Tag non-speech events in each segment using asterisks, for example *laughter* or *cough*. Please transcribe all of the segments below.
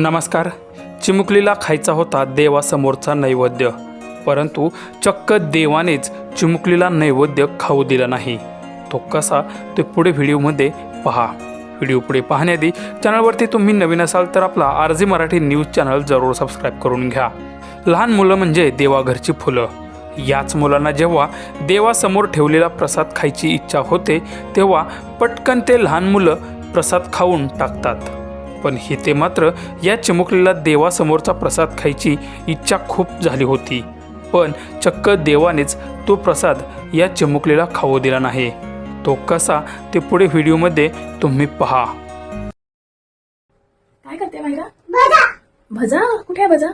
नमस्कार. चिमुकलीला खायचा होता देवासमोरचा नैवेद्य. परंतु चक्क देवानेच चिमुकलीला नैवेद्य खाऊ दिला नाही. तो कसा ते पुढे व्हिडिओमध्ये पहा. व्हिडिओ पुढे पाहण्याआधी चॅनलवरती तुम्ही नवीन असाल तर आपला R G Marathi news channel जरूर सबस्क्राईब करून घ्या. लहान मुलं म्हणजे देवाघरची फुलं. याच मुलांना जेव्हा देवासमोर ठेवलेला प्रसाद खायची इच्छा होते तेव्हा पटकन ते लहान मुलं प्रसाद खाऊन टाकतात. पण हिते मात्र या चिमुकलीला देवासमोरचा प्रसाद खायची इच्छा खूप झाली होती. पण चक्क देवानेच तो प्रसाद या चिमुकलीला खाऊ दिला नाही. तो कसा ते पुढे व्हिडिओमध्ये तुम्ही पहा. काय करते माहिरा भजा. भजा? कुठे आहे भजा?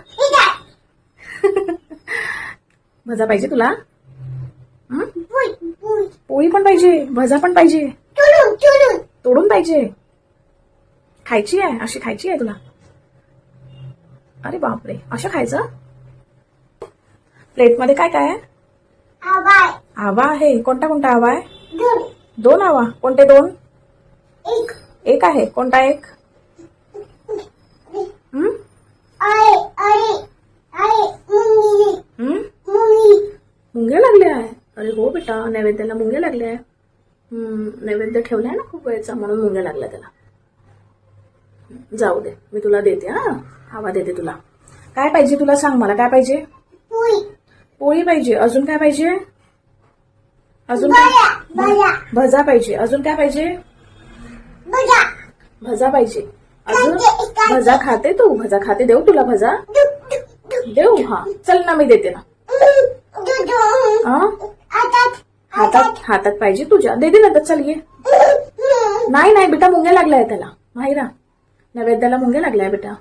*laughs* भजा पाहिजे तुला? हं? पोळी पण पाहिजे भजा पण पाहिजे. तोडून पाहिजे. खायची आहे? अशी खायची आहे तुला? अरे बापरे. असं खायचं? प्लेटमध्ये काय काय आहे? आवा आहे. कोणता कोणता आवा आहे? दोन. आवा. कोणते दोन? एक. आहे. कोणता एक? मुंग्या लागल्या आहे. अरे हो बेटा नैवेद्याला मुंग्या लागल्या आहे. नैवेद्य ठेवलाय ना खूप वेळचा म्हणून मुंग्या लागल्या त्याला. जाऊ दे मी तुला देते हा? हवा देते तुला. काय पाहिजे तुला सांग मला काय पाहिजे? पोळी. पाहिजे अजून काय पाहिजे? अजून काय? भजा पाहिजे अजून काय पाहिजे? भजा. पाहिजे. अजून? भजा खाते तू भजा खाते देऊ तुला भजा? देऊ हा. चल ना मी देते ना? हातात हातात पाहिजे तुझ्या. दे दे ना तर चल ये. नाही नाही बेटा मुंग्या लागलाय त्याला. माहिरा. नैवेद्याला मुंग्या लागलाय बेटा.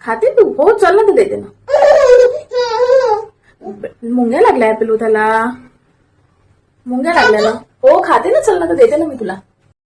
खाते? तू? हो चल ना तर देते ना. मुंग्या लागलाय पिलू त्याला. मुंग्या लागल्या ना. हो खाते ना चल ना तर देते ना मी तुला.